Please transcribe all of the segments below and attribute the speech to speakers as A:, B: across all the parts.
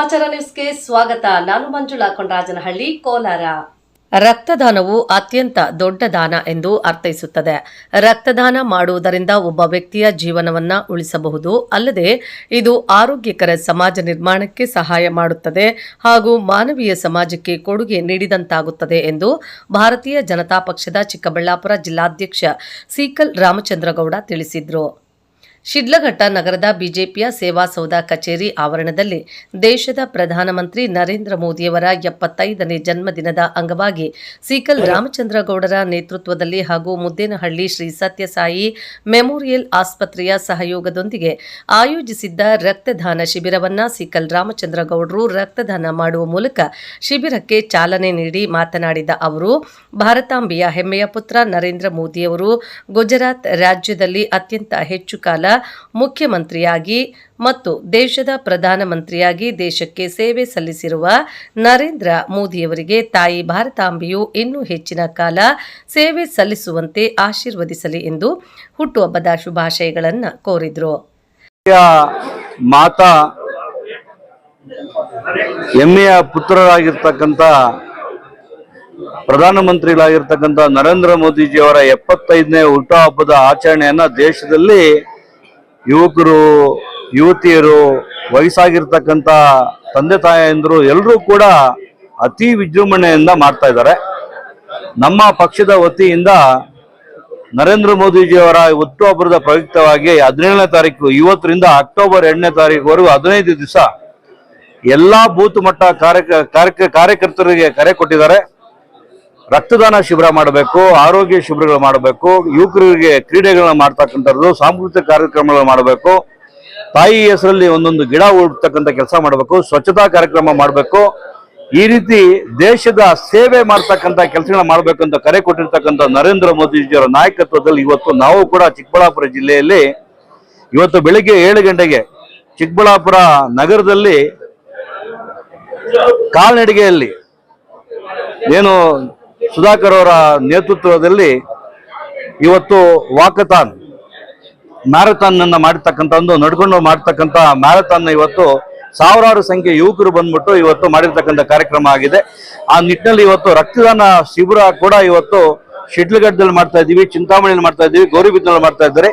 A: ಸಮಾಚಾರ ನ್ಯೂಸ್ಗೆ ಸ್ವಾಗತ. ನಾನು ಮಂಜುಳಾ ಕೊಂಡರಾಜನಹಳ್ಳಿ ಕೋಲಾರ. ರಕ್ತದಾನವು ಅತ್ಯಂತ ದೊಡ್ಡ ದಾನ ಎಂದು ಅರ್ಥೈಸುತ್ತದೆ. ರಕ್ತದಾನ ಮಾಡುವುದರಿಂದ ಒಬ್ಬ ವ್ಯಕ್ತಿಯ ಜೀವನವನ್ನ ಉಳಿಸಬಹುದು. ಅಲ್ಲದೆ, ಇದು ಆರೋಗ್ಯಕರ ಸಮಾಜ ನಿರ್ಮಾಣಕ್ಕೆ ಸಹಾಯ ಮಾಡುತ್ತದೆ ಹಾಗೂ ಮಾನವೀಯ ಸಮಾಜಕ್ಕೆ ಕೊಡುಗೆ ನೀಡಿದಂತಾಗುತ್ತದೆ ಎಂದು ಭಾರತೀಯ ಜನತಾ ಪಕ್ಷದ ಚಿಕ್ಕಬಳ್ಳಾಪುರ ಜಿಲ್ಲಾಧ್ಯಕ್ಷ ಸೀಕಲ್ ರಾಮಚಂದ್ರಗೌಡ ತಿಳಿಸಿದರು. ಶಿಡ್ಲಘಟ್ಟ ನಗರದ ಬಿಜೆಪಿಯ ಸೇವಾ ಸೌಧ ಕಚೇರಿ ಆವರಣದಲ್ಲಿ ದೇಶದ ಪ್ರಧಾನಮಂತ್ರಿ ನರೇಂದ್ರ ಮೋದಿಯವರ ಎಪ್ಪತ್ತೈದನೇ ಜನ್ಮದಿನದ ಅಂಗವಾಗಿ ಸೀಕಲ್ ರಾಮಚಂದ್ರಗೌಡರ ನೇತೃತ್ವದಲ್ಲಿ ಹಾಗೂ ಮುದ್ದೇನಹಳ್ಳಿ ಶ್ರೀ ಸತ್ಯಸಾಯಿ ಮೆಮೋರಿಯಲ್ ಆಸ್ಪತ್ರೆಯ ಸಹಯೋಗದೊಂದಿಗೆ ಆಯೋಜಿಸಿದ್ದ ರಕ್ತದಾನ ಶಿಬಿರವನ್ನ ಸೀಕಲ್ ರಾಮಚಂದ್ರಗೌಡರು ರಕ್ತದಾನ ಮಾಡುವ ಮೂಲಕ ಶಿಬಿರಕ್ಕೆ ಚಾಲನೆ ನೀಡಿ ಮಾತನಾಡಿದ ಅವರು, ಭಾರತಾಂಬೆಯ ಹೆಮ್ಮೆಯ ಪುತ್ರ ನರೇಂದ್ರ ಮೋದಿಯವರು ಗುಜರಾತ್ ರಾಜ್ಯದಲ್ಲಿ ಅತ್ಯಂತ ಹೆಚ್ಚು ಕಾಲ ಮುಖ್ಯಮಂತ್ರಿಯಾಗಿ ಮತ್ತು ದೇಶದ ಪ್ರಧಾನಮಂತ್ರಿಯಾಗಿ ದೇಶಕ್ಕೆ ಸೇವೆ ಸಲ್ಲಿಸಿರುವ ನರೇಂದ್ರ ಮೋದಿಯವರಿಗೆ ತಾಯಿ ಭಾರತಾಂಬೆಯು ಇನ್ನೂ ಹೆಚ್ಚಿನ ಕಾಲ ಸೇವೆ ಸಲ್ಲಿಸುವಂತೆ ಆಶೀರ್ವದಿಸಲಿ ಎಂದು ಹುಟ್ಟುಹಬ್ಬದ ಶುಭಾಶಯಗಳನ್ನು ಕೋರಿದರು.
B: ಮಾತಾ ಹೆಮ್ಮೆಯ ಪುತ್ರರಾಗಿರ್ತಕ್ಕಂಥ ಪ್ರಧಾನಮಂತ್ರಿಗಳಾಗಿರ್ತಕ್ಕಂಥ ನರೇಂದ್ರ ಮೋದಿಜಿಯವರ ಎಪ್ಪತ್ತೈದನೇ ಹುಟ್ಟುಹಬ್ಬದ ಆಚರಣೆಯನ್ನ ದೇಶದಲ್ಲಿ ಯುವಕರು, ಯುವತಿಯರು, ವಯಸ್ಸಾಗಿರ್ತಕ್ಕಂಥ ತಂದೆ ತಾಯಂದಿರು ಎಲ್ಲರೂ ಕೂಡ ಅತಿ ವಿಜೃಂಭಣೆಯಿಂದ ಮಾಡ್ತಾ ಇದ್ದಾರೆ. ನಮ್ಮ ಪಕ್ಷದ ವತಿಯಿಂದ ನರೇಂದ್ರ ಮೋದಿಜಿಯವರ ಹುಟ್ಟುಹಬ್ಬದ ಪ್ರಯುಕ್ತವಾಗಿ ಹದಿನೇಳನೇ ತಾರೀಕು, ಇವತ್ತರಿಂದ ಅಕ್ಟೋಬರ್ ಎರಡನೇ ತಾರೀಕುವರೆಗೂ ಹದಿನೈದು ದಿವಸ ಎಲ್ಲಾ ಬೂತ್ ಮಟ್ಟ ಕಾರ್ಯ ಕಾರ್ಯ ಕಾರ್ಯಕರ್ತರಿಗೆ ಕರೆ ಕೊಟ್ಟಿದ್ದಾರೆ. ರಕ್ತದಾನ ಶಿಬಿರ ಮಾಡಬೇಕು, ಆರೋಗ್ಯ ಶಿಬಿರಗಳು ಮಾಡಬೇಕು, ಯುವಕರಿಗೆ ಕ್ರೀಡೆಗಳನ್ನ ಮಾಡ್ತಕ್ಕಂಥದ್ದು, ಸಾಂಸ್ಕೃತಿಕ ಕಾರ್ಯಕ್ರಮಗಳು ಮಾಡಬೇಕು, ತಾಯಿ ಹೆಸರಲ್ಲಿ ಒಂದೊಂದು ಗಿಡ ಉಡ್ತಕ್ಕಂಥ ಕೆಲಸ ಮಾಡಬೇಕು, ಸ್ವಚ್ಛತಾ ಕಾರ್ಯಕ್ರಮ ಮಾಡಬೇಕು. ಈ ರೀತಿ ದೇಶದ ಸೇವೆ ಮಾಡ್ತಕ್ಕಂಥ ಕೆಲಸಗಳನ್ನ ಮಾಡಬೇಕು ಅಂತ ಕರೆ ಕೊಟ್ಟಿರ್ತಕ್ಕಂಥ ನರೇಂದ್ರ ಮೋದಿಜಿಯವರ ನಾಯಕತ್ವದಲ್ಲಿ ಇವತ್ತು ನಾವು ಕೂಡ ಚಿಕ್ಕಬಳ್ಳಾಪುರ ಜಿಲ್ಲೆಯಲ್ಲಿ ಇವತ್ತು ಬೆಳಿಗ್ಗೆ ಏಳು ಗಂಟೆಗೆ ಚಿಕ್ಕಬಳ್ಳಾಪುರ ನಗರದಲ್ಲಿ ಕಾಲ್ನಡಿಗೆಯಲ್ಲಿ ಏನು ಸುಧಾಕರ್ ಅವರ ನೇತೃತ್ವದಲ್ಲಿ ಇವತ್ತು ವಾಕಥಾನ್ ಮ್ಯಾರಥಾನ್ ಅನ್ನ ಮಾಡಿರ್ತಕ್ಕಂಥ ನಡ್ಕೊಂಡು ಮಾಡ್ತಕ್ಕಂಥ ಮ್ಯಾರಥಾನ್ ಇವತ್ತು ಸಾವಿರಾರು ಸಂಖ್ಯೆ ಯುವಕರು ಬಂದ್ಬಿಟ್ಟು ಇವತ್ತು ಮಾಡಿರ್ತಕ್ಕಂಥ ಕಾರ್ಯಕ್ರಮ ಆಗಿದೆ. ಆ ನಿಟ್ಟಿನಲ್ಲಿ ಇವತ್ತು ರಕ್ತದಾನ ಶಿಬಿರ ಕೂಡ ಇವತ್ತು ಶಿಡ್ಲಘಟ್ಟದಲ್ಲಿ ಮಾಡ್ತಾ ಇದ್ದೀವಿ, ಚಿಂತಾಮಣಿಯಲ್ಲಿ ಮಾಡ್ತಾ ಇದ್ದೀವಿ ಗೌರಿಬಿದ್ದಲ್ಲಿ ಮಾಡ್ತಾ ಇದ್ದಾರೆ.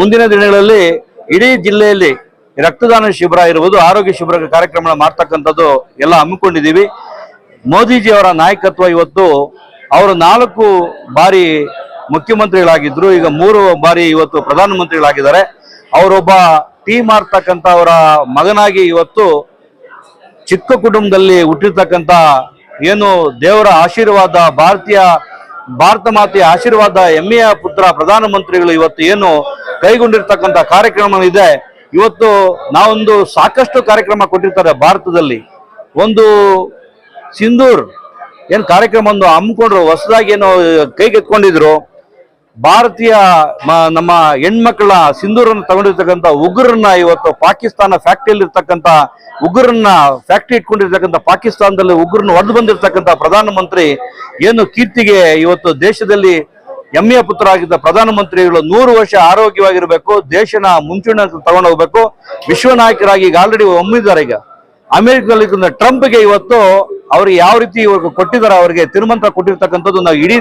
B: ಮುಂದಿನ ದಿನಗಳಲ್ಲಿ ಇಡೀ ಜಿಲ್ಲೆಯಲ್ಲಿ ರಕ್ತದಾನ ಶಿಬಿರ ಇರುವುದು, ಆರೋಗ್ಯ ಶಿಬಿರ ಕಾರ್ಯಕ್ರಮ ಮಾಡ್ತಕ್ಕಂಥದ್ದು ಎಲ್ಲ ಹಮ್ಮಿಕೊಂಡಿದ್ದೀವಿ. ಮೋದಿಜಿ ಅವರ ನಾಯಕತ್ವ ಇವತ್ತು ಅವರು ನಾಲ್ಕು ಬಾರಿ ಮುಖ್ಯಮಂತ್ರಿಗಳಾಗಿದ್ರು. ಈಗ ಮೂರು ಬಾರಿ ಇವತ್ತು ಪ್ರಧಾನಮಂತ್ರಿಗಳಾಗಿದ್ದಾರೆ. ಅವರೊಬ್ಬ ಟೀ ಮಾರ್ತಕ್ಕಂಥ ಅವರ ಮಗನಾಗಿ ಇವತ್ತು ಚಿಕ್ಕ ಕುಟುಂಬದಲ್ಲಿ ಹುಟ್ಟಿರ್ತಕ್ಕಂಥ ಏನು ದೇವರ ಆಶೀರ್ವಾದ, ಭಾರತೀಯ, ಭಾರತ ಮಾತೆಯ ಆಶೀರ್ವಾದ, ಹೆಮ್ಮೆಯ ಪುತ್ರ, ಪ್ರಧಾನಮಂತ್ರಿಗಳು ಇವತ್ತು ಏನು ಕೈಗೊಂಡಿರ್ತಕ್ಕಂಥ ಕಾರ್ಯಕ್ರಮ ಇದೆ ಇವತ್ತು ನಾವೊಂದು ಸಾಕಷ್ಟು ಕಾರ್ಯಕ್ರಮ ಕೊಟ್ಟಿರ್ತಾರೆ ಭಾರತದಲ್ಲಿ. ಒಂದು ಸಿಂಧೂರ್ ಏನ್ ಕಾರ್ಯಕ್ರಮ ಒಂದು ಹಮ್ಮಿಕೊಂಡ್ರು, ಹೊಸದಾಗಿ ಏನು ಕೈಗೆತ್ಕೊಂಡಿದ್ರು. ಭಾರತೀಯ ನಮ್ಮ ಹೆಣ್ಮಕ್ಳ ಸಿಂಧೂರನ್ನು ತಗೊಂಡಿರ್ತಕ್ಕಂಥ ಉಗ್ರನ್ನ ಇವತ್ತು ಪಾಕಿಸ್ತಾನ ಫ್ಯಾಕ್ಟ್ರಿಯಲ್ಲಿ ಇರ್ತಕ್ಕಂಥ ಉಗ್ರನ್ನ ಫ್ಯಾಕ್ಟ್ರಿ ಇಟ್ಕೊಂಡಿರ್ತಕ್ಕಂಥ ಪಾಕಿಸ್ತಾನದಲ್ಲಿ ಉಗ್ರನ್ನ ಹೊಡೆದು ಬಂದಿರ್ತಕ್ಕಂಥ ಪ್ರಧಾನಮಂತ್ರಿ ಏನು ಕೀರ್ತಿಗೆ ಇವತ್ತು ದೇಶದಲ್ಲಿ ಹೆಮ್ಮೆಯ ಪುತ್ರ ಆಗಿದ್ದ ಪ್ರಧಾನಮಂತ್ರಿಗಳು ನೂರು ವರ್ಷ ಆರೋಗ್ಯವಾಗಿರಬೇಕು, ದೇಶನ ಮುಂಚೂಣಿ ತಗೊಂಡು ಹೋಗ್ಬೇಕು ವಿಶ್ವ ನಾಯಕರಾಗಿ ಈಗ ಆಲ್ರೆಡಿ ಒಮ್ಮಿದ್ದಾರೆ ಈಗ. ಅಮೆರಿಕದಲ್ಲಿ ಟ್ರಂಪ್ಗೆ ಇವತ್ತು ಅವ್ರಿಗೆ ಯಾವ ರೀತಿ ಇವಾಗ ಕೊಟ್ಟಿದ್ದಾರೆ ಅವರಿಗೆ ತಿರುಮಂತ್ರ ಕೊಟ್ಟಿರ್ತಕ್ಕಂಥದ್ದು ನಾವು ಇಡೀ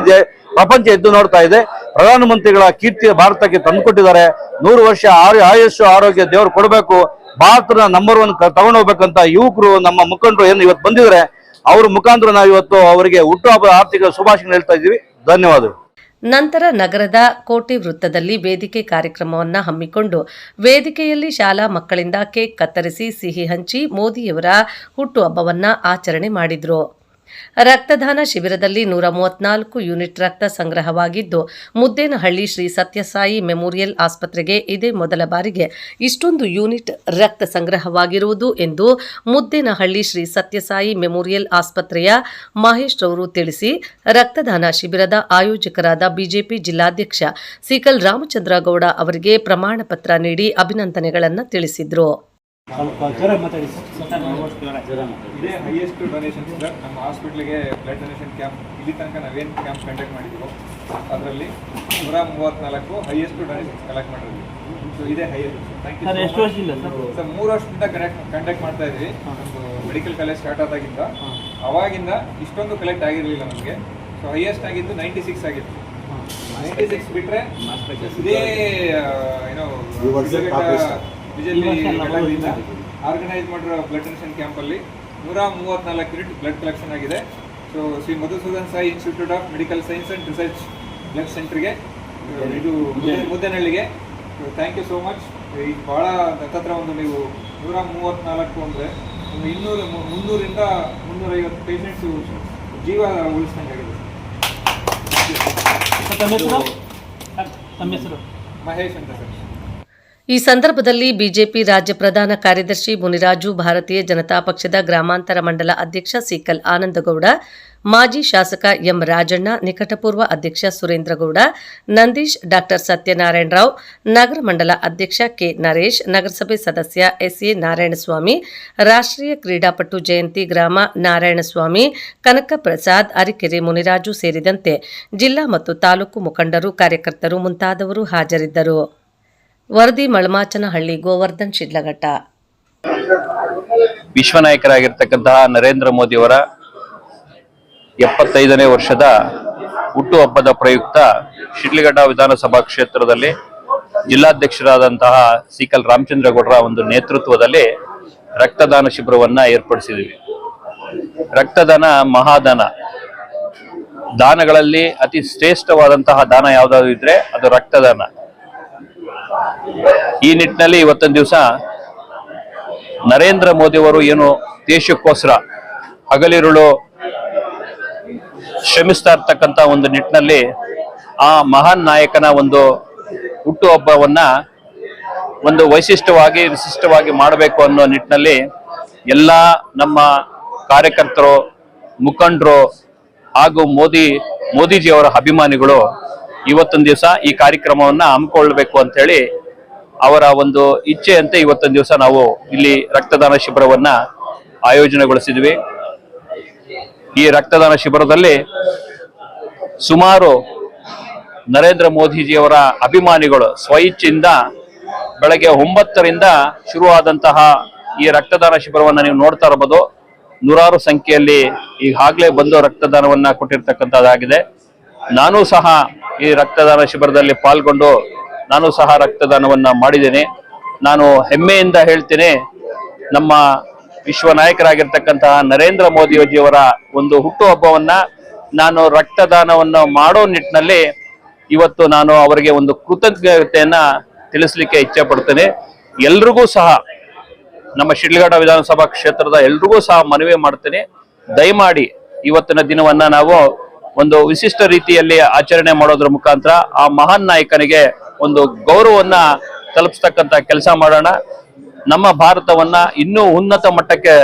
B: ಪ್ರಪಂಚ ಎದ್ದು ನೋಡ್ತಾ ಇದೆ. ಪ್ರಧಾನಮಂತ್ರಿಗಳ ಕೀರ್ತಿ ಭಾರತಕ್ಕೆ ತಂದುಕೊಟ್ಟಿದ್ದಾರೆ ನೂರು ವರ್ಷ ಆಯುಷ್ಯ ಆರೋಗ್ಯ ದೇವರು ಕೊಡಬೇಕು. ಭಾರತದ ನಂಬರ್ ಒನ್ ತಗೊಂಡು ಹೋಗ್ಬೇಕಂತ ಯುವಕರು, ನಮ್ಮ ಮುಖಂಡರು ಏನು ಇವತ್ತು ಬಂದಿದ್ದಾರೆ. ಅವ್ರ ಮುಖಾಂತರ ನಾವು ಇವತ್ತು ಅವರಿಗೆ ಹುಟ್ಟುಹಬ್ಬದ ಆರ್ಥಿಕ ಶುಭಾಶಯ ಹೇಳ್ತಾ ಇದ್ದೀವಿ. ಧನ್ಯವಾದಗಳು.
A: ನಂತರ ನಗರದ ಕೋಟಿ ವೃತ್ತದಲ್ಲಿ ವೇದಿಕೆ ಕಾರ್ಯಕ್ರಮವನ್ನು ಹಮ್ಮಿಕೊಂಡು ವೇದಿಕೆಯಲ್ಲಿ ಶಾಲಾ ಮಕ್ಕಳಿಂದ ಕೇಕ್ ಕತ್ತರಿಸಿ ಸಿಹಿ ಹಂಚಿ ಮೋದಿಯವರ ಹುಟ್ಟುಹಬ್ಬವನ್ನ ಆಚರಣೆ ಮಾಡಿದ್ರು. ರಕ್ತದಾನ ಶಿಬಿರದಲ್ಲಿ ನೂರ ಮೂವತ್ನಾಲ್ಕು ಯೂನಿಟ್ ರಕ್ತ ಸಂಗ್ರಹವಾಗಿದ್ದು, ಮುದ್ದೇನಹಳ್ಳಿ ಶ್ರೀ ಸತ್ಯಸಾಯಿ ಮೆಮೋರಿಯಲ್ ಆಸ್ಪತ್ರೆಗೆ ಇದೇ ಮೊದಲ ಬಾರಿಗೆ ಇಷ್ಟೊಂದು ಯೂನಿಟ್ ರಕ್ತ ಸಂಗ್ರಹವಾಗಿರುವುದು ಎಂದು ಮುದ್ದೇನಹಳ್ಳಿ ಶ್ರೀ ಸತ್ಯಸಾಯಿ ಮೆಮೋರಿಯಲ್ ಆಸ್ಪತ್ರೆಯ ಮಹೇಶ್ ರವರು ತಿಳಿಸಿ, ರಕ್ತದಾನ ಶಿಬಿರದ ಆಯೋಜಕರಾದ ಬಿಜೆಪಿ ಜಿಲ್ಲಾಧ್ಯಕ್ಷ ಸಿಕಲ್ ರಾಮಚಂದ್ರಗೌಡ ಅವರಿಗೆ ಪ್ರಮಾಣ ಪತ್ರ ನೀಡಿ ಅಭಿನಂದನೆಗಳನ್ನು ತಿಳಿಸಿದರು.
C: ಸ್ವಲ್ಪ ಜ್ವರ ಮಾತಾಡಿ
D: ಇದೇ. ಹೈಯೆಸ್ಟ್ ಡೊನೇಷನ್ ಸರ್ ನಮ್ಮ ಹಾಸ್ಪಿಟ್ಲಿಗೆ ಬ್ಲಡ್ ಡೊನೇಷನ್ ಕ್ಯಾಂಪ್ ಇಲ್ಲಿ ತನಕ ನಾವೇನು ಕ್ಯಾಂಪ್ ಕಂಡಕ್ಟ್ ಮಾಡಿದ್ದೀವೋ ಅದರಲ್ಲಿ ನೂರ ಮೂವತ್ನಾಲ್ಕು ಹೈಯೆಸ್ಟ್ ಡೊನೇಷನ್ ಕಲೆಕ್ಟ್ ಮಾಡಿದ್ವಿ. ಸೊ ಇದೇ ಹೈಯೆಸ್ಟ್ ಥ್ಯಾಂಕ್
C: ಸರ್
D: ಯು
C: ವರ್ಷದಿಂದ ಸರ್?
D: ಮೂರು ವರ್ಷದಿಂದ ಕನೆಕ್ಟ್ ಕಂಡಕ್ಟ್ ಮಾಡ್ತಾ ಇದ್ವಿ. ಒಂದು ಮೆಡಿಕಲ್ ಕಾಲೇಜ್ ಸ್ಟಾರ್ಟ್ ಆದಾಗಿಂದ. ಅವಾಗಿಂದ ಇಷ್ಟೊಂದು ಕಲೆಕ್ಟ್ ಆಗಿರಲಿಲ್ಲ ನಮಗೆ. ಸೊ ಹೈಯೆಸ್ಟ್ ಆಗಿದ್ದು ನೈಂಟಿ ಸಿಕ್ಸ್ ಆಗಿತ್ತು ನೈಂಟಿ ಸಿಕ್ಸ್ ಬಿಟ್ಟರೆ ಇದೇ ಆ, ಏನೋ ಬಿಜೆಪಿ ಆರ್ಗನೈಸ್ ಮಾಡಿರೋ ಬ್ಲಡ್ ಡೊನೇಷನ್ ಕ್ಯಾಂಪಲ್ಲಿ ನೂರ ಮೂವತ್ನಾಲ್ಕು ಯೂನಿಟ್ ಬ್ಲಡ್ ಕಲೆಕ್ಷನ್ ಆಗಿದೆ. So Shri Madhusudan Sai institute of medical science and research blood ಸೆಂಟ್ರಿಗೆ ಇದು ಮುದ್ದನಹಳ್ಳಿಗೆ. ಥ್ಯಾಂಕ್ ಯು ಸೋ ಮಚ್ ಈಗ ಭಾಳ ಹತ್ತತ್ರ ಒಂದು ನೀವು ನೂರ ಮೂವತ್ತ್ನಾಲ್ಕು ಅಂದರೆ ಒಂದು ಇನ್ನೂರು ಮುನ್ನೂರಿಂದ ಮುನ್ನೂರೈವತ್ತು ಪೇಷಂಟ್ಸು ಜೀವ ಉಳಿಸ್ದಂಗಾಗಿದೆ
C: ತಮ್ಮ ಹೆಸರು?
D: ಮಹೇಶ್ ಅಂತ ಸರ್.
A: ಈ ಸಂದರ್ಭದಲ್ಲಿ ಬಿಜೆಪಿ ರಾಜ್ಯ ಪ್ರಧಾನ ಕಾರ್ಯದರ್ಶಿ ಮುನಿರಾಜು ಭಾರತೀಯ ಜನತಾ ಪಕ್ಷದ ಗ್ರಾಮಾಂತರ ಮಂಡಲ ಅಧ್ಯಕ್ಷ ಸಿಕಲ್ ಆನಂದಗೌಡ, ಮಾಜಿ ಶಾಸಕ ಎಂ ರಾಜಣ್ಣ, ನಿಕಟಪೂರ್ವ ಅಧ್ಯಕ್ಷ ಸುರೇಂದ್ರಗೌಡ, ನಂದೀಶ್ ಡಾಕ್ಟರ್ ಸತ್ಯನಾರಾಯಣ ರಾವ್, ನಗರ ಮಂಡಲ ಅಧ್ಯಕ್ಷ ಕೆ ನರೇಶ್, ನಗರಸಭೆ ಸದಸ್ಯ ಎಸ್ಎ ನಾರಾಯಣಸ್ವಾಮಿ, ರಾಷ್ಟ್ರೀಯ ಕ್ರೀಡಾಪಟು ಜಯಂತಿ ಗ್ರಾಮ ನಾರಾಯಣಸ್ವಾಮಿ, ಕನಕ ಪ್ರಸಾದ್, ಅರಿಕೆರೆ ಮುನಿರಾಜು ಸೇರಿದಂತೆ ಜಿಲ್ಲಾ ಮತ್ತು ತಾಲೂಕು ಮುಖಂಡರು, ಕಾರ್ಯಕರ್ತರು ಮುಂತಾದವರು ಹಾಜರಿದ್ದರು. ವರದಿ ಮಳಮಾಚನಹಳ್ಳಿ ಗೋವರ್ಧನ್ ಶಿಡ್ಲಘಟ್ಟ.
E: ವಿಶ್ವ ನಾಯಕರಾಗಿರ್ತಕ್ಕಂತಹ ನರೇಂದ್ರ ಮೋದಿಯವರ ಎಪ್ಪತ್ತೈದನೇ ವರ್ಷದ ಹುಟ್ಟುಹಬ್ಬದ ಪ್ರಯುಕ್ತ ಶಿಡ್ಲಘಟ್ಟ ವಿಧಾನಸಭಾ ಕ್ಷೇತ್ರದಲ್ಲಿ ಜಿಲ್ಲಾಧ್ಯಕ್ಷರಾದಂತಹ ಸಿಕಲ್ ರಾಮಚಂದ್ರಗೌಡರ ಒಂದು ನೇತೃತ್ವದಲ್ಲಿ ರಕ್ತದಾನ ಶಿಬಿರವನ್ನ ಏರ್ಪಡಿಸಿದ್ವಿ. ರಕ್ತದಾನ ಮಹಾದಾನ. ದಾನಗಳಲ್ಲಿ ಅತಿ ಶ್ರೇಷ್ಠವಾದಂತಹ ದಾನ ಯಾವುದಾದ್ರು ಇದ್ರೆ ಅದು ರಕ್ತದಾನ. ಈ ನಿಟ್ಟಿನಲ್ಲಿ ಇವತ್ತೊಂದು ದಿವಸ ನರೇಂದ್ರ ಮೋದಿಯವರು ಏನು ದೇಶಕ್ಕೋಸ್ಕರ ಹಗಲಿರುಳು ಶ್ರಮಿಸ್ತಾ ಇರ್ತಕ್ಕಂಥ ಒಂದು ನಿಟ್ಟಿನಲ್ಲಿ ಆ ಮಹಾನ್ ನಾಯಕನ ಒಂದು ಹುಟ್ಟುಹಬ್ಬವನ್ನ ಒಂದು ವೈಶಿಷ್ಟ್ಯವಾಗಿ ವಿಶಿಷ್ಟವಾಗಿ ಮಾಡಬೇಕು ಅನ್ನೋ ನಿಟ್ಟಿನಲ್ಲಿ ಎಲ್ಲ ನಮ್ಮ ಕಾರ್ಯಕರ್ತರು, ಮುಖಂಡರು ಹಾಗೂ ಮೋದಿ, ಮೋದಿಜಿಯವರ ಅಭಿಮಾನಿಗಳು ಇವತ್ತೊಂದು ದಿವಸ ಈ ಕಾರ್ಯಕ್ರಮವನ್ನ ಹಮ್ಮಿಕೊಳ್ಬೇಕು ಅಂತ ಹೇಳಿ ಅವರ ಒಂದು ಇಚ್ಛೆಯಂತೆ ಇವತ್ತೊಂದು ದಿವಸ ನಾವು ಇಲ್ಲಿ ರಕ್ತದಾನ ಶಿಬಿರವನ್ನ ಆಯೋಜನೆಗೊಳಿಸಿದ್ವಿ. ಈ ರಕ್ತದಾನ ಶಿಬಿರದಲ್ಲಿ ಸುಮಾರು ನರೇಂದ್ರ ಮೋದಿಜಿಯವರ ಅಭಿಮಾನಿಗಳು ಸ್ವಇಚ್ಛೆಯಿಂದ ಬೆಳಗ್ಗೆ ಒಂಬತ್ತರಿಂದ ಶುರುವಾದಂತಹ ಈ ರಕ್ತದಾನ ಶಿಬಿರವನ್ನು ನೀವು ನೋಡ್ತಾ ಇರಬಹುದು ನೂರಾರು ಸಂಖ್ಯೆಯಲ್ಲಿ ಈಗಾಗಲೇ ಬಂದು ರಕ್ತದಾನವನ್ನ ಕೊಟ್ಟಿರ್ತಕ್ಕಂಥದ್ದಾಗಿದೆ. ನಾನು ಸಹ ಈ ರಕ್ತದಾನ ಶಿಬಿರದಲ್ಲಿ ಪಾಲ್ಗೊಂಡು ನಾನು ಸಹ ರಕ್ತದಾನವನ್ನ ಮಾಡಿದ್ದೇನೆ. ನಾನು ಹೆಮ್ಮೆಯಿಂದ ಹೇಳ್ತೇನೆ, ನಮ್ಮ ವಿಶ್ವ ನಾಯಕರಾಗಿರ್ತಕ್ಕಂತಹ ನರೇಂದ್ರ ಮೋದಿಯವರ ಒಂದು ಹುಟ್ಟುಹಬ್ಬವನ್ನ ನಾನು ರಕ್ತದಾನವನ್ನು ಮಾಡೋ ನಿಟ್ಟಿನಲ್ಲಿ ಇವತ್ತು ನಾನು ಅವರಿಗೆ ಒಂದು ಕೃತಜ್ಞತೆಯನ್ನ ತಿಳಿಸ್ಲಿಕ್ಕೆ ಇಚ್ಛೆ ಪಡ್ತೇನೆ ಎಲ್ರಿಗೂ ಸಹ ನಮ್ಮ ಶಿಡ್ಲಘಟ್ಟ ವಿಧಾನಸಭಾ ಕ್ಷೇತ್ರದ ಎಲ್ರಿಗೂ ಸಹ ಮನವಿ ಮಾಡ್ತೇನೆ. ದಯಮಾಡಿ ಇವತ್ತಿನ ದಿನವನ್ನ ನಾವು ಒಂದು ವಿಶಿಷ್ಟ ರೀತಿಯಲ್ಲಿ ಆಚರಣೆ ಮಾಡೋದ್ರ ಮುಖಾಂತರ ಆ ಮಹಾನ್ ನಾಯಕನಿಗೆ ಒಂದು ಗೌರವವನ್ನ ತಲುಪಿಸ್ತಕ್ಕಂತ ಕೆಲಸ ಮಾಡೋಣ. ನಮ್ಮ ಭಾರತವನ್ನ ಇನ್ನೂ ಉನ್ನತ ಮಟ್ಟಕ್ಕೆ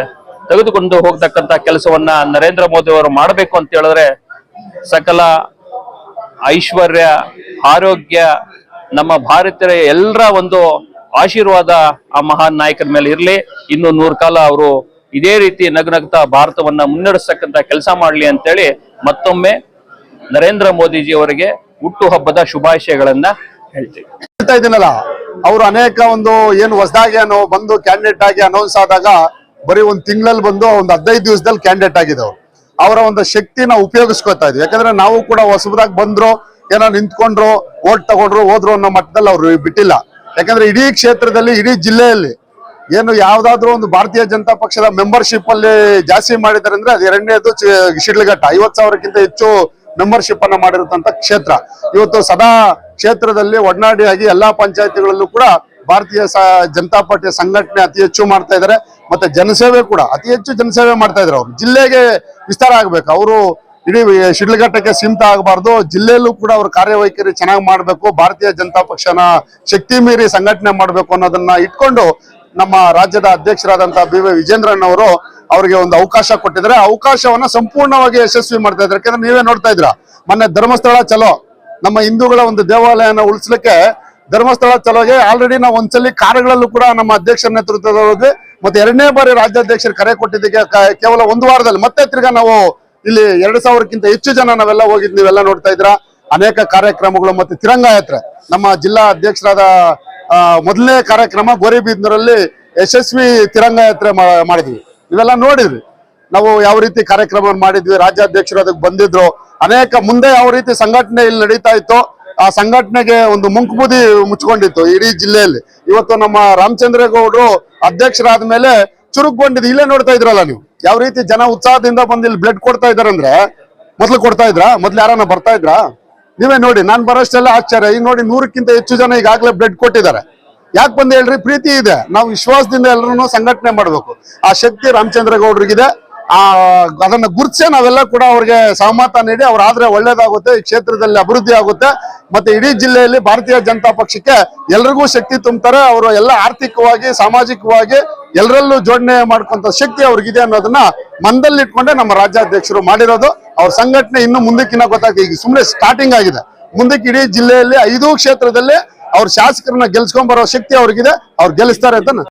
E: ತೆಗೆದುಕೊಂಡು ಹೋಗ್ತಕ್ಕಂತ ಕೆಲಸವನ್ನ ನರೇಂದ್ರ ಮೋದಿ ಅವರು ಮಾಡಬೇಕು ಅಂತ ಹೇಳಿದ್ರೆ ಸಕಲ ಐಶ್ವರ್ಯ, ಆರೋಗ್ಯ, ನಮ್ಮ ಭಾರತೀಯ ಎಲ್ಲರ ಒಂದು ಆಶೀರ್ವಾದ ಆ ಮಹಾನ್ ನಾಯಕನ ಮೇಲೆ ಇರಲಿ. ಇನ್ನು ನೂರು ಕಾಲ ಅವರು ಇದೇ ರೀತಿ ನಗ್ನಗ್ತಾ ಭಾರತವನ್ನ ಮುನ್ನಡೆಸ್ತಕ್ಕಂತ ಕೆಲಸ ಮಾಡಲಿ ಅಂತೇಳಿ ಮತ್ತೊಮ್ಮೆ ನರೇಂದ್ರ ಮೋದಿಜಿ ಅವರಿಗೆ ಹುಟ್ಟುಹಬ್ಬದ ಶುಭಾಶಯಗಳನ್ನ ಹೇಳ್ತೀವಿ.
F: ಹೇಳ್ತಾ ಇದ್ದೀನಲ್ಲ, ಅವರು ಅನೇಕ ಒಂದು ಏನು ಹೊಸದಾಗಿ ಅನ್ನೋ ಬಂದು ಕ್ಯಾಂಡಿಡೇಟ್ ಆಗಿ ಅನೌನ್ಸ್ ಆದಾಗ ಬರೀ ಒಂದ್ ತಿಂಗಳಲ್ಲಿ ಬಂದು ಒಂದು ಹದಿನೈದು ದಿವಸದಲ್ಲಿ ಕ್ಯಾಂಡಿಡೇಟ್ ಆಗಿದ್ದವ್ರು ಅವರ ಒಂದು ಶಕ್ತಿನ ಉಪಯೋಗಿಸ್ಕೊತಾ ಇದ್ವಿ. ಯಾಕಂದ್ರೆ ನಾವು ಕೂಡ ಹೊಸದಾಗಿ ಬಂದ್ರು, ಏನೋ ನಿಂತ್ಕೊಂಡ್ರು ಓಟ್ ತಗೊಂಡ್ರು, ಹೋದ್ರು ಅನ್ನೋ ಮಟ್ಟದಲ್ಲಿ ಅವ್ರು ಬಿಟ್ಟಿಲ್ಲ. ಯಾಕಂದ್ರೆ ಇಡೀ ಕ್ಷೇತ್ರದಲ್ಲಿ, ಇಡೀ ಜಿಲ್ಲೆಯಲ್ಲಿ ಏನು ಯಾವ್ದಾದ್ರು ಒಂದು ಭಾರತೀಯ ಜನತಾ ಪಕ್ಷದ ಮೆಂಬರ್ಶಿಪ್ ಅಲ್ಲಿ ಜಾಸ್ತಿ ಮಾಡಿದ್ದಾರೆ ಅಂದ್ರೆ ಅದು ಎರಡನೇದು ಶಿಡ್ಲಘಟ್ಟ. ಐವತ್ ಸಾವಿರಕ್ಕಿಂತ ಹೆಚ್ಚು ಮೆಂಬರ್ಶಿಪ್ ಅನ್ನ ಮಾಡಿರುತ್ತಂತ ಕ್ಷೇತ್ರ. ಇವತ್ತು ಸದಾ ಕ್ಷೇತ್ರದಲ್ಲಿ ಒಡನಾಡಿಯಾಗಿ ಎಲ್ಲಾ ಪಂಚಾಯತಿಗಳಲ್ಲೂ ಕೂಡ ಭಾರತೀಯ ಜನತಾ ಪಾರ್ಟಿಯ ಸಂಘಟನೆ ಅತಿ ಹೆಚ್ಚು ಮಾಡ್ತಾ ಇದ್ದಾರೆ. ಮತ್ತೆ ಜನಸೇವೆ ಕೂಡ ಅತಿ ಹೆಚ್ಚು ಜನಸೇವೆ ಮಾಡ್ತಾ ಇದ್ದಾರೆ ಅವರು. ಜಿಲ್ಲೆಗೆ ವಿಸ್ತಾರ ಆಗ್ಬೇಕು. ಅವರು ಇಡೀ ಶಿಡ್ಲಘಟ್ಟಕ್ಕೆ ಸೀಮಿತ ಆಗಬಾರ್ದು. ಜಿಲ್ಲೆಯಲ್ಲೂ ಕೂಡ ಅವ್ರ ಕಾರ್ಯವೈಖರಿ ಚೆನ್ನಾಗಿ ಮಾಡಬೇಕು. ಭಾರತೀಯ ಜನತಾ ಪಕ್ಷನ ಶಕ್ತಿ ಮೀರಿ ಸಂಘಟನೆ ಮಾಡಬೇಕು ಅನ್ನೋದನ್ನ ಇಟ್ಕೊಂಡು ನಮ್ಮ ರಾಜ್ಯದ ಅಧ್ಯಕ್ಷರಾದಂತಹ ಬಿ ವೈ ವಿಜೇಂದ್ರನ್ ಅವರು ಅವರಿಗೆ ಒಂದು ಅವಕಾಶ ಕೊಟ್ಟಿದ್ರೆ ಅವಕಾಶವನ್ನ ಸಂಪೂರ್ಣವಾಗಿ ಯಶಸ್ವಿ ಮಾಡ್ತಾ ಇದ್ದಾರೆ. ಯಾಕಂದ್ರೆ ನೀವೇ ನೋಡ್ತಾ ಇದ್ರ ಮೊನ್ನೆ ಧರ್ಮಸ್ಥಳ ಚಲೋ, ನಮ್ಮ ಹಿಂದೂಗಳ ಒಂದು ದೇವಾಲಯನ ಉಳಿಸ್ಲಿಕ್ಕೆ ಧರ್ಮಸ್ಥಳ ಚಲೋಗೆ ಆಲ್ರೆಡಿ ನಾವು ಒಂದ್ಸಲಿ ಕಾರ್ಯಗಳಲ್ಲೂ ಕೂಡ ನಮ್ಮ ಅಧ್ಯಕ್ಷರ ನೇತೃತ್ವದಲ್ಲಿ ಹೋದ್ವಿ ಮತ್ತೆ ಎರಡನೇ ಬಾರಿ ರಾಜ್ಯಾಧ್ಯಕ್ಷರು ಕರೆ ಕೊಟ್ಟಿದ್ದಕ್ಕೆ ಕೇವಲ ಒಂದು ವಾರದಲ್ಲಿ, ಮತ್ತೆ ತಿರ್ಗಾ ನಾವು ಇಲ್ಲಿ ಎರಡು ಸಾವಿರಕ್ಕಿಂತ ಹೆಚ್ಚು ಜನ ನಾವೆಲ್ಲ ಹೋಗಿದ್ ನೀವೆಲ್ಲ ನೋಡ್ತಾ ಇದ್ರ ಅನೇಕ ಕಾರ್ಯಕ್ರಮಗಳು ಮತ್ತೆ ತಿರಂಗ ಯಾತ್ರೆ ನಮ್ಮ ಜಿಲ್ಲಾ ಅಧ್ಯಕ್ಷರಾದ ಮೊದಲನೇ ಕಾರ್ಯಕ್ರಮ ಗೋರಿಬೀದ್ನೂರಲ್ಲಿ ಯಶಸ್ವಿ ತಿರಂಗ ಯಾತ್ರೆ ಮಾಡಿದ್ವಿ. ಇವೆಲ್ಲ ನೋಡಿದ್ರಿ ನಾವು ಯಾವ ರೀತಿ ಕಾರ್ಯಕ್ರಮ ಮಾಡಿದ್ವಿ, ರಾಜ್ಯಾಧ್ಯಕ್ಷರು ಅದಕ್ಕೆ ಬಂದಿದ್ರು, ಅನೇಕ ಮುಂದೆ ಯಾವ ರೀತಿ ಸಂಘಟನೆ ಇಲ್ಲಿ ನಡೀತಾ ಇತ್ತು, ಆ ಸಂಘಟನೆಗೆ ಒಂದು ಮುಂಕುಬುದಿ ಮುಚ್ಕೊಂಡಿತ್ತು ಇಡೀ ಜಿಲ್ಲೆಯಲ್ಲಿ. ಇವತ್ತು ನಮ್ಮ ರಾಮಚಂದ್ರೇಗೌಡರು ಅಧ್ಯಕ್ಷರಾದ ಮೇಲೆ ಚುರುಕುಗೊಂಡಿದ್ದು. ಇಲ್ಲೇ ನೋಡ್ತಾ ಇದ್ರಲ್ಲ ನೀವು. ಯಾವ ರೀತಿ ಜನ ಉತ್ಸಾಹದಿಂದ ಬಂದು ಇಲ್ಲಿ ಬ್ಲಡ್ ಕೊಡ್ತಾ ಇದಾರಂದ್ರೆ ಮೊದ್ಲು ಕೊಡ್ತಾ ಇದ್ರ? ಮೊದ್ಲು ಯಾರನ್ನ ಬರ್ತಾ ಇದ್ರಾ? ನೀವೇ ನೋಡಿ, ನಾನ್ ಬರೋಷ್ಟೆಲ್ಲ ಆಶ್ಚರ್ಯ. ಈಗ ನೋಡಿ, ನೂರಕ್ಕಿಂತ ಹೆಚ್ಚು ಜನ ಈಗಾಗಲೇ ಬ್ಲಡ್ ಕೊಟ್ಟಿದ್ದಾರೆ. ಯಾಕೆ ಬಂದು ಹೇಳ್ರಿ? ಪ್ರೀತಿ ಇದೆ. ನಾವು ವಿಶ್ವಾಸದಿಂದ ಎಲ್ಲರೂ ಸಂಘಟನೆ ಮಾಡಬೇಕು. ಆ ಶಕ್ತಿ ರಾಮಚಂದ್ರ ಗೌಡ್ರಿಗಿದೆ ಆ, ಅದನ್ನ ಗುರುತಿಸೇ ನಾವೆಲ್ಲ ಕೂಡ ಅವ್ರಿಗೆ ಸಹಮತ ನೀಡಿ, ಅವ್ರು ಆದ್ರೆ ಒಳ್ಳೇದಾಗುತ್ತೆ, ಈ ಕ್ಷೇತ್ರದಲ್ಲಿ ಅಭಿವೃದ್ಧಿ ಆಗುತ್ತೆ. ಮತ್ತೆ ಇಡೀ ಜಿಲ್ಲೆಯಲ್ಲಿ ಭಾರತೀಯ ಜನತಾ ಪಕ್ಷಕ್ಕೆ ಎಲ್ರಿಗೂ ಶಕ್ತಿ ತುಂಬ್ತಾರೆ. ಅವರು ಎಲ್ಲ ಆರ್ಥಿಕವಾಗಿ, ಸಾಮಾಜಿಕವಾಗಿ ಎಲ್ಲರಲ್ಲೂ ಜೋಡಣೆ ಮಾಡ್ಕೊಂತ ಶಕ್ತಿ ಅವ್ರಿಗಿದೆ ಅನ್ನೋದನ್ನ ಮನದಲ್ಲಿ ಇಟ್ಕೊಂಡೆ ನಮ್ಮ ರಾಜ್ಯಾಧ್ಯಕ್ಷರು ಮಾಡಿರೋದು. ಅವ್ರ ಸಂಘಟನೆ ಇನ್ನು ಮುಂದಕ್ಕಿನ್ನ ಗೊತ್ತಾಗ್ತದೆ ಈಗ ಸುಮ್ಮನೆ ಸ್ಟಾರ್ಟಿಂಗ್ ಆಗಿದೆ. ಮುಂದಕ್ಕೆ ಇಡೀ ಜಿಲ್ಲೆಯಲ್ಲಿ ಐದು ಕ್ಷೇತ್ರದಲ್ಲಿ ಅವ್ರ ಶಾಸಕರನ್ನ ಗೆಲ್ಸ್ಕೊಂಡ್ ಬರೋ ಶಕ್ತಿ ಅವ್ರಿಗಿದೆ. ಅವ್ರು ಗೆಲ್ಲಿಸ್ತಾರೆ ಅಂತ